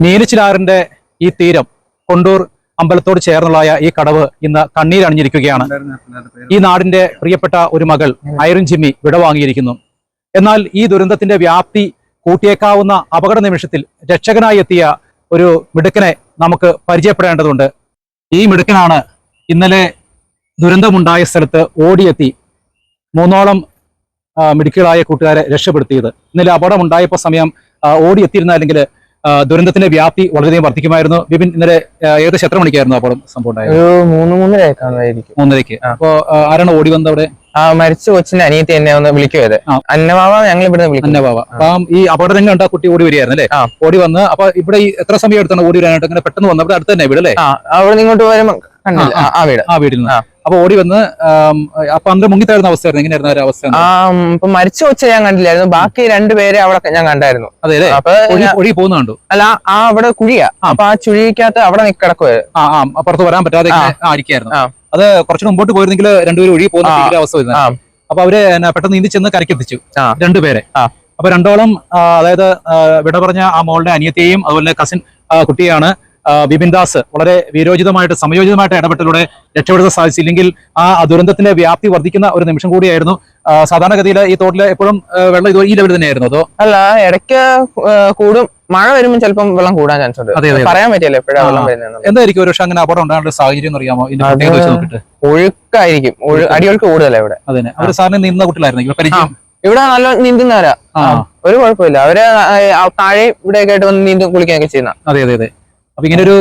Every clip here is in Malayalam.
നീലച്ചിലാറിന്റെ ഈ തീരം കൊണ്ടൂർ അമ്പലത്തോട് ചേർന്നുള്ള ഈ കടവ് ഇന്ന് കണ്ണീരണിഞ്ഞിരിക്കുകയാണ് ഈ നാടിന്റെ പ്രിയപ്പെട്ട ഒരു മകൾ ഐറിൻ ജിമ്മി വിടവാങ്ങിയിരിക്കുന്നു. എന്നാൽ ഈ ദുരന്തത്തിന്റെ വ്യാപ്തി കൂട്ടിയേക്കാവുന്ന അപകട നിമിഷത്തിൽ രക്ഷകനായി എത്തിയ ഒരു മിടുക്കനെ നമുക്ക് പരിചയപ്പെടേണ്ടതുണ്ട്. ഈ മിടുക്കനാണ് ഇന്നലെ ദുരന്തമുണ്ടായ സ്ഥലത്ത് ഓടിയെത്തി മൂന്നോളം മിടുക്കുകളായ കൂട്ടുകാരെ രക്ഷപ്പെടുത്തിയത്. ഇന്നലെ അപകടമുണ്ടായപ്പോൾ സമയം ഓടിയെത്തിയിരുന്ന ആ, ദുരന്തത്തിന്റെ വ്യാപ്തി വളരെയധികം വർദ്ധിക്കുമായിരുന്നു. ബിപിൻ ഇന്നലെ ഏകദേശം എത്ര മണിക്കായിരുന്നു അപ്പോൾ സംഭവം ഉണ്ടായത്? മൂന്ന് മൂന്നരയ്ക്ക്. അപ്പോ ആരാണ് ഓടി വന്നത് അവിടെ ആ മരിച്ച കൊച്ചിന്റെ അനിയത്തി എന്നെ ഒന്ന് വിളിക്കുവത്. അന്നവാവ ഞങ്ങൾ ഇവിടെ അന്നബാബ അപ്പം ഈ അപകടങ്ങൾ ഉണ്ടാ കുട്ടി ഓടി വരികയായിരുന്നു അല്ലേ? ഓടി വന്ന് അപ്പൊ ഇവിടെ ഈ എത്ര സമയം എടുത്താണ് ഓടി വരാനായിട്ട്? അങ്ങനെ പെട്ടെന്ന് വന്ന്? അവിടെ അടുത്ത് തന്നെ വീട് അല്ലേ? അവിടെ ഇങ്ങോട്ട് വരുമ്പോ കണ്ടില്ല ആ, വീട്ടിൽ നിന്ന്. അപ്പൊ ഓടി വന്ന് അപ്പൊ അന്ന് മുങ്ങിത്തായിരുന്ന അവസ്ഥയായിരുന്നു. എങ്ങനെയായിരുന്നു ഒരു അവസ്ഥ ഇപ്പൊ മരിച്ച കൊച്ച ഞാൻ കണ്ടില്ലായിരുന്നു. ബാക്കി രണ്ടുപേരെ അവിടെ ഞാൻ കണ്ടായിരുന്നു. അതെ അപ്പൊ ഒഴി ഒഴുകി പോകുന്ന കണ്ടു. അല്ല ആ അവിടെ കുഴിയാ. അപ്പൊ ആ ചുഴിക്കകത്ത് അവിടെ കിടക്കുവായിരുന്നു ആ ആ പുറത്ത് വരാൻ പറ്റാതെ ആയിരിക്കായിരുന്നു. അത് കുറച്ച് മുമ്പോട്ട് പോയിരുന്നെങ്കിൽ രണ്ടുപേരും ഒഴുകി പോകുന്ന അവസ്ഥ വരുന്നത് അപ്പൊ അവർ പെട്ടെന്ന് നീന്തി ചെന്ന് കരക്കെത്തിച്ചു. രണ്ടുപേരെ. അപ്പൊ രണ്ടോളം അതായത് വിട പറഞ്ഞ ആ മോളുടെ അനിയത്തെയും അതുപോലെ കസിൻ കുട്ടിയാണ് ബിപിൻ ദാസ് വളരെ വീരോചിതമായിട്ട് സമയോചിതമായിട്ട് ഇടപെട്ടിലൂടെ രക്ഷപ്പെടുത്താൻ സാധിച്ചില്ലെങ്കിൽ ആ ദുരന്തത്തിന്റെ വ്യാപ്തി വർദ്ധിക്കുന്ന ഒരു നിമിഷം കൂടിയായിരുന്നു. സാധാരണഗതിയിൽ ഈ തോട്ടിൽ എപ്പോഴും വെള്ളം ഇത് ഈ ലെവലിൽ തന്നെയായിരുന്നു അതോ? അല്ല ഇടയ്ക്ക് കൂടും. മഴ വരുമ്പോൾ ചിലപ്പം വെള്ളം കൂടാൻ ചാൻസ് ഉണ്ട്. പറയാൻ പറ്റില്ല എപ്പോഴാണ് വെള്ളം വരുന്നത് എന്തായിരിക്കും? ഒരു പക്ഷെ അങ്ങനെ അപകടം ഉണ്ടാകാനുള്ള സാഹചര്യം അറിയാമോ ഒഴുക്കായിരിക്കും. അടികൾക്ക് അടിയൊഴുക്ക് കൂടുതലാ ഇവിടെ. അതെ അവർ സാറിന് നീന്തുന്ന കുട്ടികളായിരുന്നു ഇവിടെ നല്ല നീന്തുന്നവരാ. ഒരു കുഴപ്പമില്ല. അവർ താഴെ ഇവിടെയൊക്കെ ആയിട്ട് വന്ന് നീന്തും കുളിക്കുകയൊക്കെ ചെയ്യുന്ന. അതെ അതെ അതെ. അപ്പൊ ഇങ്ങനെ ഒരു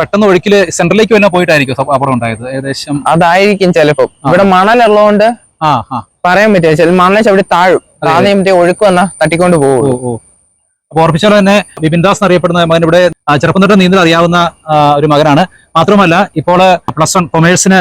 പെട്ടെന്ന് ഒഴുക്കിൽ സെന്ററിലേക്ക് വല്ല പോയിട്ടായിരിക്കും അപകടം ഉണ്ടായത്. ഏകദേശം അതായിരിക്കും ചിലപ്പോ. ഇവിടെ മണലുള്ളതുകൊണ്ട് പറയാൻ പറ്റില്ല. ചില മണൽ അവിടെ താഴും. താഴെ ഒഴുക്ക് വന്നാ തട്ടിക്കൊണ്ട് പോകും അപ്പൊ ഓർപ്പിച്ചാൽ തന്നെ ബിപിൻ ദാസ് എന്നറിയപ്പെടുന്ന മകൻ ഇവിടെ ചെറുപ്പം തൊട്ട് നീന്തൽ അറിയാവുന്ന ഒരു മകനാണ്. മാത്രമല്ല ഇപ്പോൾ പ്ലസ് വൺ കൊമേഴ്സിന്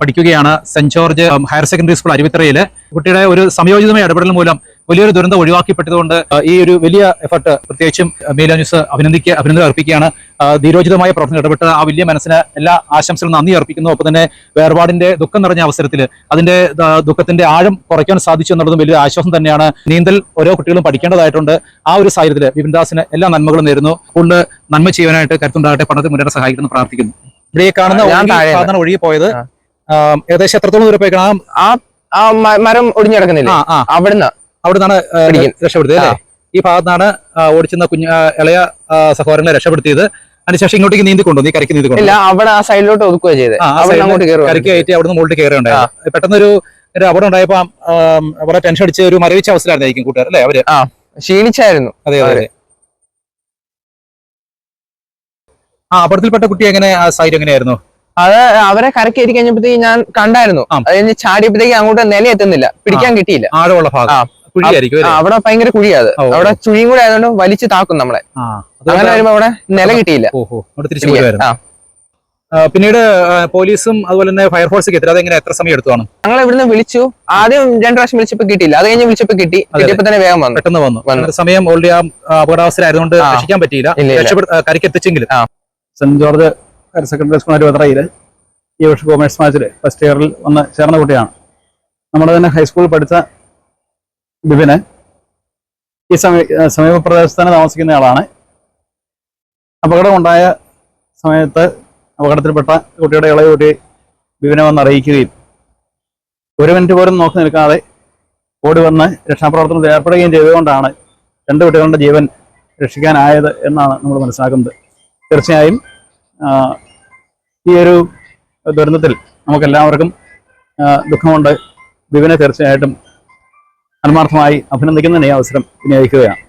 പഠിക്കുകയാണ് saint George higher secondary school അരുവിത്തറയിൽ. കുട്ടിയുടെ ഒരു സംയോജിതമായ ഇടപെടൽ മൂലം വലിയൊരു ദുരന്തം ഒഴിവാക്കിപ്പെട്ടതുകൊണ്ട് ഈ ഒരു വലിയ എഫർട്ട് പ്രത്യേകിച്ചും മീല ന്യൂസ് അഭിനന്ദിക്കുക അഭിനന്ദനം അർപ്പിക്കുകയാണ് ധീരോചിതമായ പ്രവർത്തനം ഇടപെട്ട ആ വലിയ മനസ്സിന് എല്ലാ ആശംസകളും നന്ദി അർപ്പിക്കുന്നു. ഒപ്പം തന്നെ വേർപാടിന്റെ ദുഃഖം നിറഞ്ഞ അവസരത്തിൽ അതിന്റെ ദുഃഖത്തിന്റെ ആഴം കുറയ്ക്കാൻ സാധിച്ചു എന്നുള്ളതും വലിയൊരു ആശ്വാസം തന്നെയാണ്. നീന്തൽ ഓരോ കുട്ടികളും പഠിക്കേണ്ടതായിട്ടുണ്ട്. ആ ഒരു സാഹചര്യത്തിൽ ബിപിൻദാസിന് എല്ലാ നന്മകളും നേരുന്നു. കൂടുതൽ നന്മ ചെയ്യാനായിട്ട് കരുത്തുണ്ടാകട്ടെ. പഠനത്തിൽ മുന്നേറെ സഹായിക്കുന്നു പ്രാർത്ഥിക്കുന്നു. ഇവിടെ കാണുന്ന സാധനം ഒഴുകി- പോയത് ഏകദേശം എത്രത്തോളം ദൂരം ആ ആ മരം ഒടിഞ്ഞു കിടക്കുന്നില്ലേ? ആ ആ. അവിടുന്ന് അവിടെ നിന്നാണ് രക്ഷപ്പെടുത്തിയത് അല്ലേ? ഈ ഭാഗത്താണ് നിന്നാണ് ഓടിച്ചെന്ന കുഞ്ഞ് ഇളയ സഹോദരനെ രക്ഷപ്പെടുത്തിയത്. അതിനുശേഷം ഇങ്ങോട്ടേക്ക് നീന്തി കൊണ്ടു നീ കരയ്ക്ക് നീന്തി കൊണ്ടു അവിടെ ആ സൈഡിലോട്ട് ഒതുക്കുക ചെയ്ത്. ആ, കയറ്റി അവിടെ നിന്ന് മുകളിൽ കയറുണ്ടായിരുന്നു പെട്ടെന്നൊരു ഒരു അപകടം ഉണ്ടായപ്പോ അവിടെ വളരെ ടെൻഷൻ അടിച്ച് ഒരു മരവിച്ച അവസ്ഥയിലായിരുന്നു കൂട്ടുകാർ അല്ലേ അവർ? ക്ഷീണിച്ചായിരുന്നു അതെ അതെ ആ അപകടത്തിൽപ്പെട്ട കുട്ടി എങ്ങനെ ആ സൈഡ് എങ്ങനെയായിരുന്നു? അത് അവരെ കരക്കേറ്റി കഴിഞ്ഞപ്പോഴത്തേക്ക് ഞാൻ കണ്ടായിരുന്നു. ആ. അത് കഴിഞ്ഞ് ചാടിയപ്പോഴത്തേക്ക് അങ്ങോട്ട് നില എത്തുന്നില്ല പിടിക്കാൻ കിട്ടിയില്ല. ആഴമുള്ള ഭാഗം. കുഴിയായിരിക്കും അവിടെ ഭയങ്കര കുഴിയാ അത്. ഓ, ഓ. അവിടെ ചുഴിയും കൂടെ ആയതുകൊണ്ട് വലിച്ചു താക്കും നമ്മളെ. ആ അങ്ങനെ വരുമ്പോ അവിടെ നില കിട്ടിയില്ല. പിന്നീട് പോലീസും അതുപോലെ തന്നെ ഫയർഫോഴ്സ് എത്തി. അതെങ്ങനെ എത്ര സമയം എടുത്താണ് ഞങ്ങൾ ഇവിടുന്ന് വിളിച്ചു. ആദ്യം രണ്ടു പ്രാവശ്യം വിളിച്ചപ്പോ കിട്ടിയില്ല. അത് കഴിഞ്ഞ് വിളിച്ചപ്പോ കിട്ടി. കിട്ടിയപ്പോ തന്നെ വേഗം വന്നു. പെട്ടെന്ന് വന്നു. സമയം ഓൾറെഡി ആ അപകടാവസ്ഥ ആയതുകൊണ്ട് രക്ഷിക്കാൻ പറ്റിയില്ല. ആ. Saint George higher secondary school അരുവത്രയിൽ ഈ വർഷം കോമേഴ്സ് മാച്ചിൽ ഫസ്റ്റ് ഇയറിൽ വന്ന് ചേർന്ന കുട്ടിയാണ്. നമ്മുടെ തന്നെ ഹൈസ്കൂളിൽ പഠിച്ച ബിബിന് ഈ സമീ സമീപ പ്രദേശത്ത് തന്നെ താമസിക്കുന്ന ആളാണ്. അപകടം ഉണ്ടായ സമയത്ത് അപകടത്തിൽപ്പെട്ട കുട്ടിയുടെ ഇളയ കുട്ടി ബിപിനെ വന്ന് അറിയിക്കുകയും ഒരു മിനിറ്റ് പോലും നോക്കി നിൽക്കാതെ ഓടി വന്ന് രക്ഷാപ്രവർത്തനത്തിൽ ഏർപ്പെടുകയും ചെയ്തുകൊണ്ടാണ് രണ്ട് കുട്ടികളുടെ ജീവൻ രക്ഷിക്കാനായത് എന്നാണ് നമ്മൾ മനസ്സിലാക്കുന്നത്. തീർച്ചയായും ഈ ഒരു ദുരന്തത്തിൽ നമുക്കെല്ലാവർക്കും ദുഃഖമുണ്ട്. ബിപിനെ തീർച്ചയായിട്ടും ആത്മാർത്ഥമായി അഭിനന്ദിക്കുന്നതിന് അവസരം വിനിയോഗിക്കുകയാണ്.